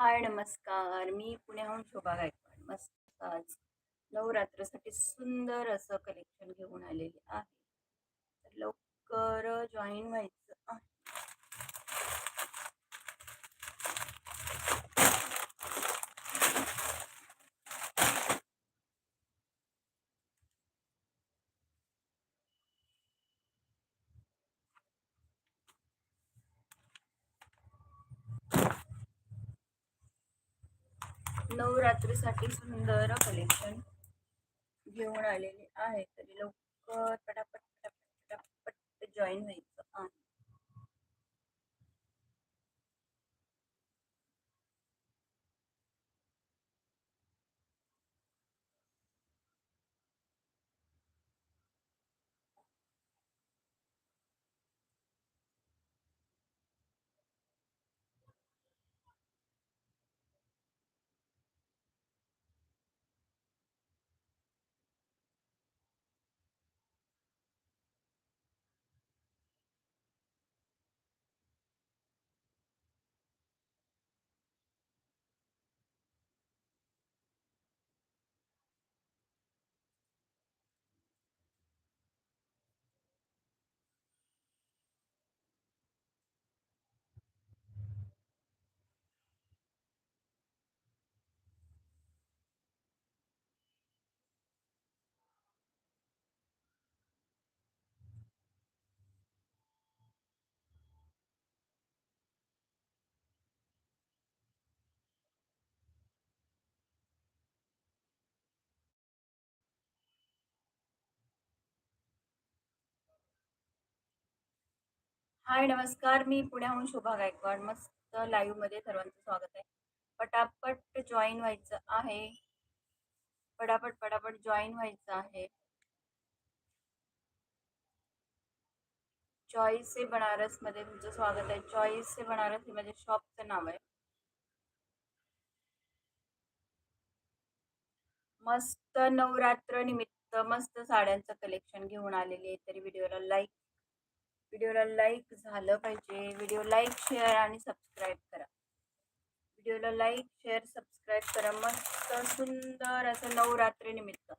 हाय नमस्कार. मी पुण्याहून शोभा गायकवाड. मस्त आज नवरात्रसाठी सुंदर असं कलेक्शन घेऊन आलेले आहे. तर लवकर जॉईन व्हायचं आहे. नवरात्रीसाठी सुंदर कलेक्शन घेऊन आलेले आहे. तरी लवकर पटापट पटापट पटापट जॉईन होईल. हाय नमस्कार. मी पुण्याहून शोभा गायकवाड. मस्त लाईव्हमध्ये सर्वांचं स्वागत आहे. पटापट जॉईन व्हायचं आहे. पटापट पटापट जॉईन व्हायचं आहे. चॉईस से बनारसमध्ये तुमचं स्वागत आहे. चॉईस से बनारस हे माझ्या शॉपचं नाव आहे. मस्त नवरात्र निमित्त मस्त साड्यांचं कलेक्शन घेऊन आलेले आहे. तरी व्हिडिओला लाईक व्हिडिओला लाईक झालं पाहिजे. व्हिडिओ लाईक शेअर आणि सबस्क्राईब करा. व्हिडिओला लाईक शेअर सबस्क्राईब करा. मस्त सुंदर असं नवरात्री निमित्त.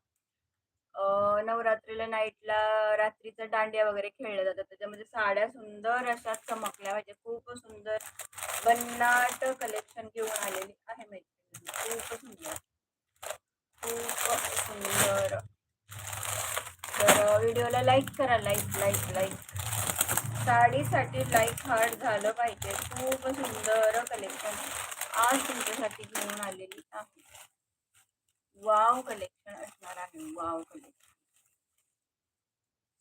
नवरात्रीला नाईटला रात्रीचा दांड्या वगैरे खेळल्या जातात. त्याच्यामध्ये साड्या सुंदर अशा चमकल्या पाहिजे. खूप सुंदर भन्नाट कलेक्शन घेऊन आलेली आहे मैत्रिणी खूप सुंदर. खूप सुंदर. तर व्हिडिओला लाईक करा. Like like like. साडीसाठी लाईक हार्ड झालं पाहिजे. खूप सुंदर कलेक्शन आज तुमच्यासाठी घेऊन आलेली आहे. वाव कलेक्शन असणार आहे. वाव कलेक्शन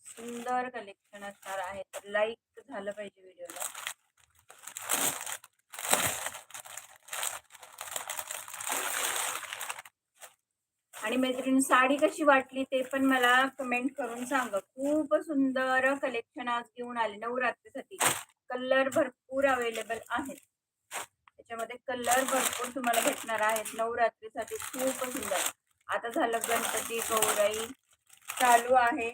सुंदर कलेक्शन असणार आहे. तर लाईक झालं पाहिजे व्हिडिओला आणि मैत्रिणी साडी कशी वाटली ते पण मला कमेंट करून सांगा. खूप सुंदर कलेक्शन आज घेऊन आले. नवरात्रीसाठी. कलर भरपूर अवेलेबल आहेत. त्याच्यामध्ये कलर भरपूर तुम्हाला भेटणार आहेत. नवरात्रीसाठी खूप सुंदर. आता झालं गणपती गौराई चालू आहे.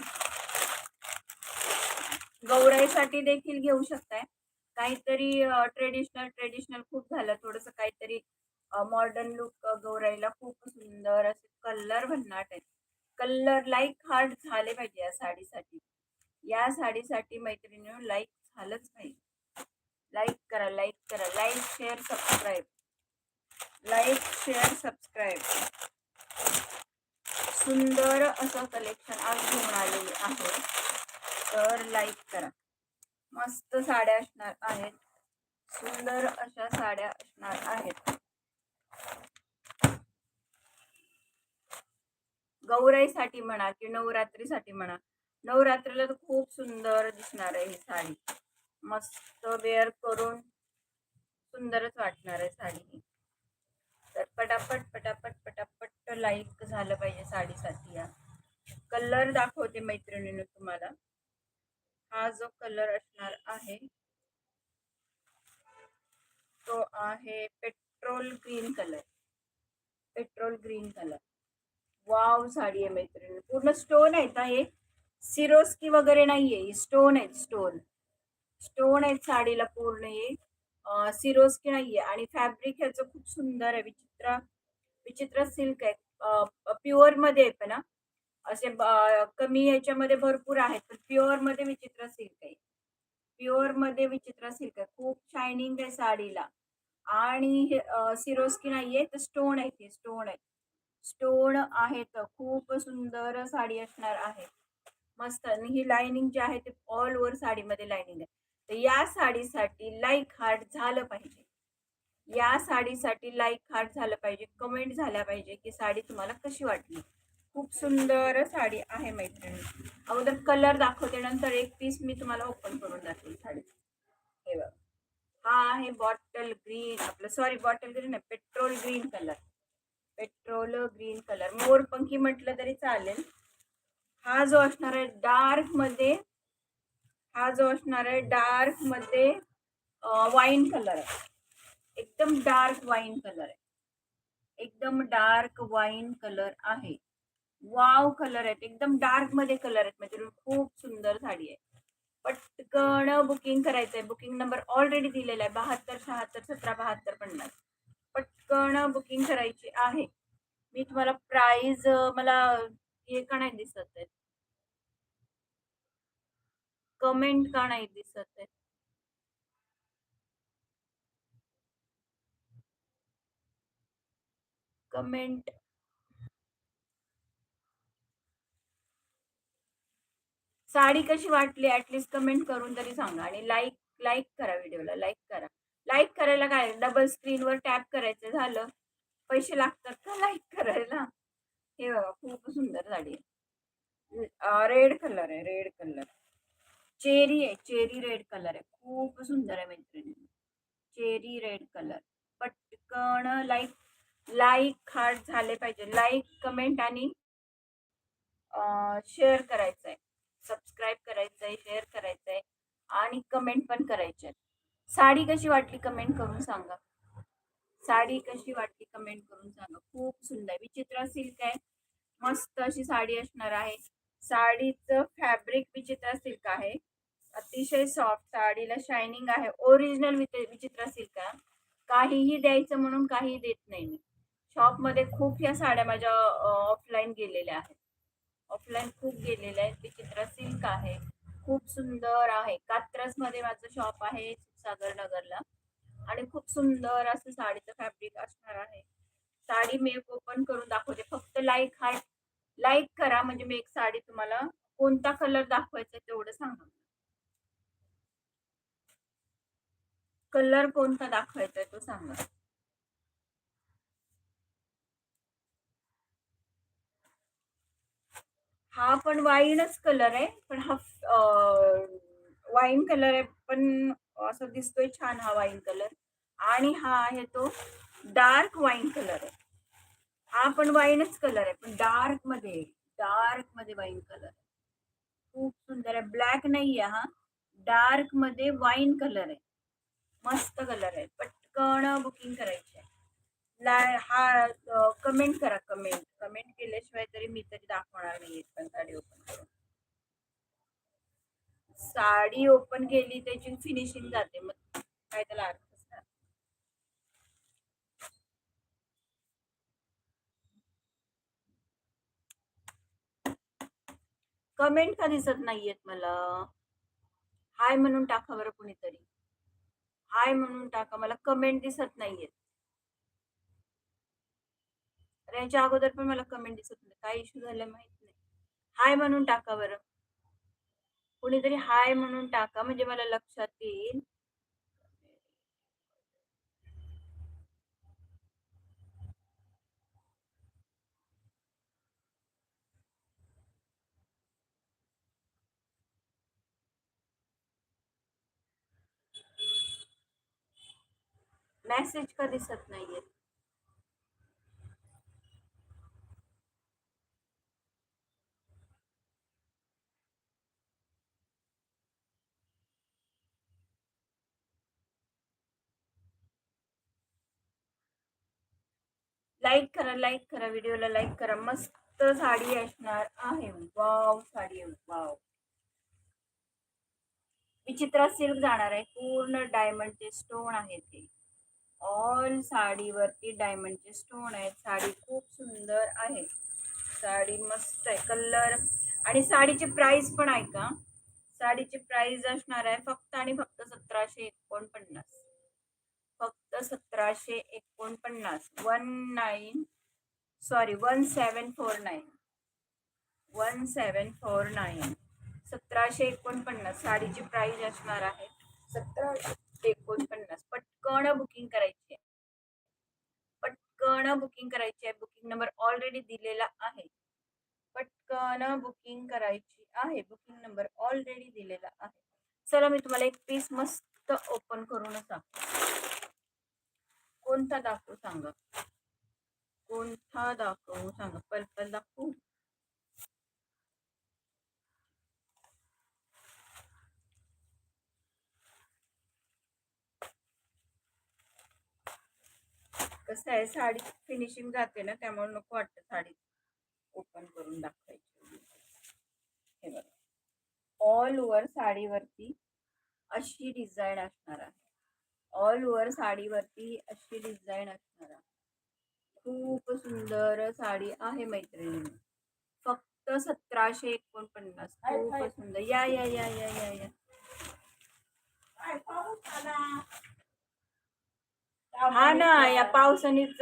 गौराईसाठी देखील घेऊ शकताय. काहीतरी ट्रेडिशनल ट्रेडिशनल खूप झालं. थोडंसं काहीतरी मॉडर्न लुक गौराईला खूप सुंदर असे कलर भन्नाट आहेत. कलर लाईक हार्ट झाले पाहिजे या साडीसाठी. या साडीसाठी मैत्रिणी लाईक झालंच पाहिजे. लाईक करा लाईक करा. Like share subscribe like share subscribe सुंदर असं कलेक्शन आज घेऊन आलेले आहे. तर लाईक करा. मस्त साड्या असणार आहेत. सुंदर अशा साड्या असणार आहेत. गौराईसाठी म्हणा की नवरात्रीसाठी म्हणा. नवरात्रीला तर खूप सुंदर दिसणार आहे ही साडी. मस्त वेअर करून सुंदरच वाटणार आहे साडी तर पटापट पटापट पटापट लाईक झालं पाहिजे साडीसाठी या. कलर दाखवते मैत्रिणीनं तुम्हाला. हा जो कलर असणार आहे तो आहे petrol green colour petrol green colour wow sari आहे मैत्रिणी. पूर्ण स्टोन आहेत हे सिरोस्की वगैरे नाहीये. स्टोन आहेत स्टोन स्टोन आहेत साडीला पूर्ण हे. सिरोस्की नाहीये. आणि फॅब्रिक ह्याचं खूप सुंदर आहे. विचित्र विचित्र सिल्क आहे. प्युअरमध्ये आहे पण असे कमी याच्यामध्ये भरपूर आहेत पण प्युअरमध्ये विचित्र सिल्क आहे. प्युअरमध्ये विचित्र सिल्क आहे. खूप शायनिंग आहे साडीला. आणि हे सिरोस्की नाहीये तर स्टोन आहे ते स्टोन आहे स्टोन आहेत खूप सुंदर साडी असणार आहे. मस्त. आणि ही लाइनिंग जी आहे ते ऑल ओव्हर साडीमध्ये लाइनिंग आहे. तर या साडीसाठी लाईक हार्ट झालं पाहिजे. या साडीसाठी लाईक हार्ट झालं पाहिजे. कमेंट झाल्या पाहिजे की साडी तुम्हाला कशी वाटली? खूप सुंदर साडी आहे मैत्रिणी. अगोदर कलर दाखवते नंतर एक पीस मी तुम्हाला ओपन करून दाखवेल साडी. हे बघ. हा आहे बॉटल ग्रीन आपलं सॉरी बॉटल ग्रीन आहे petrol green colour petrol green colour. मोरपंखी म्हटलं तरी चालेल. हा जो असणार आहे डार्कमध्ये हा जो असणार आहे डार्कमध्ये वाईन कलर आहे. एकदम डार्क वाईन कलर आहे. एकदम डार्क वाईन कलर आहे. वाव कलर आहेत. एकदम डार्कमध्ये कलर आहेत. म्हणजे खूप सुंदर साडी आहे. पटकन बुकिंग करायचंय. बुकिंग नंबर ऑलरेडी दिलेला आहे. बहात्तर शहात्तर सतरा बहात्तर पन्नास. पटकन बुकिंग करायची आहे. मी तुम्हाला प्राइस मला हे का नाही दिसत आहे कमेंट का नाही दिसत आहे कमेंट साडी कशी वाटली? ऍटलीस्ट कमेंट करून तरी सांगा आणि लाईक लाईक करा व्हिडिओला लाईक करा. लाईक करायला काय? डबल स्क्रीनवर टॅप करायचं झालं. पैसे लागतात का लाईक करायला? हे बघा खूप सुंदर साडी आहे. रेड कलर आहे रेड कलर चेरी आहे चेरी रेड कलर आहे. खूप सुंदर आहे मैत्रिणी. चेरी रेड कलर पटकन लाईक लाईक खाट झाले पाहिजे. लाईक कमेंट आणि शेअर करायचं आहे सबस्क्राईब करायचं आहे शेअर करायचं आहे आणि कमेंट पण करायचे साडी कशी वाटली कमेंट करून सांगा. साडी कशी वाटली कमेंट करून सांगा. खूप सुंदर विचित्र सिल्क आहे मस्त अशी साडी असणार आहे. साडीचं फॅब्रिक विचित्र सिल्क आहे अतिशय सॉफ्ट साडीला शायनिंग आहे. ओरिजिनल विचित्र सिल्क आहे काहीही द्यायचं म्हणून काही देत नाही मी. शॉपमध्ये खूप या साड्या माझ्या ऑफलाईन गेलेल्या आहेत. ऑफलाईन खूप गेलेल्या आहेत. विचित्र सिल्क आहे खूप सुंदर आहे. कात्रसमध्ये माझं शॉप आहे. सागर नगरला. आणि खूप सुंदर असं साडीचं फॅब्रिक असणार आहे. साडी मी ओपन करून दाखवते. फक्त लाईक हाय लाईक करा. म्हणजे मी एक साडी तुम्हाला कोणता कलर दाखवायचा तेवढं सांगा. कलर कोणता दाखवायचा तो सांगा. हा पण वाईनच कलर आहे. पण हा वाईन कलर आहे. पण असं दिसतोय छान हा वाईन कलर आणि हा आहे तो डार्क वाईन कलर आहे. हा पण वाईनच कलर आहे पण डार्कमध्ये डार्कमध्ये वाईन कलर आहे. खूप सुंदर आहे. ब्लॅक नाही आहे हा. डार्कमध्ये वाईन कलर आहे. मस्त कलर आहे. पटकन बुकिंग करायची आहे. हा कमेंट करा कमेंट कमेंट केल्याशिवाय तरी मी तरी दाखवणार नाही पण गाडी ओपन करून. साडी ओपन केली त्याची फिनिशिंग जाते. मग काय त्याला अर्थ कमेंट का दिसत नाहीयेत मला? हाय म्हणून टाका बरं कुणीतरी. हाय म्हणून टाका. मला कमेंट दिसत नाहीयेत. याच्या अगोदर पण मला कमेंट दिसत नाही काय इश्यू झालं माहीत नाही. हाय म्हणून टाका बरं. कुणीतरी हाय म्हणून टाका म्हणजे मला लक्षात येईल. मेसेज का दिसत नाहीये? लाईक करा लाईक करा व्हिडिओला लाईक करा. मस्त साडी असणार आहे. वाव साडी आहे. वाव विचित्र सिल्क जाणार आहे. पूर्ण डायमंडचे स्टोन आहेत ते. ऑल साडीवरती डायमंडचे स्टोन आहेत. साडी खूप सुंदर आहे. साडी मस्त आहे. कलर आणि साडीची प्राइस पण आहे का साडीची प्राइस असणार आहे फक्त आणि फक्त सतराशे एकोणपन्नास. फक्त सतराशे एकोणपन्नास. One nine sorry one seven four nine one seven four nine सतराशे एकोणपन्नास. साडीची प्राईज असणार आहे सतराशे एकोणपन्नास. पटकन बुकिंग करायची आहे. पटकन बुकिंग करायची आहे. बुकिंग नंबर ऑलरेडी दिलेला आहे. पटकन बुकिंग करायची आहे. बुकिंग नंबर ऑलरेडी दिलेला आहे. चला मी तुम्हाला एक पीस मस्त ओपन करून दाखवतो. कोणता दाखवू सांगा? कोणता दाखवू सांगा? पर्पल दाखवू? कसं आहे? साडी फिनिशिंग जाते ना त्यामुळे नको वाटतं साडी ओपन करून दाखवायची. हे बघा. ऑल ओव्हर साडीवरती अशी डिझाईन असणार आहे. ऑल ओव्हर साडीवरती अशी डिझाईन असणार खूप सुंदर साडी आहे मैत्रिणी फक्त सतराशे एकोणपन्नास. खूप सुंदर. या या या या या या. हा ना या पावसानीच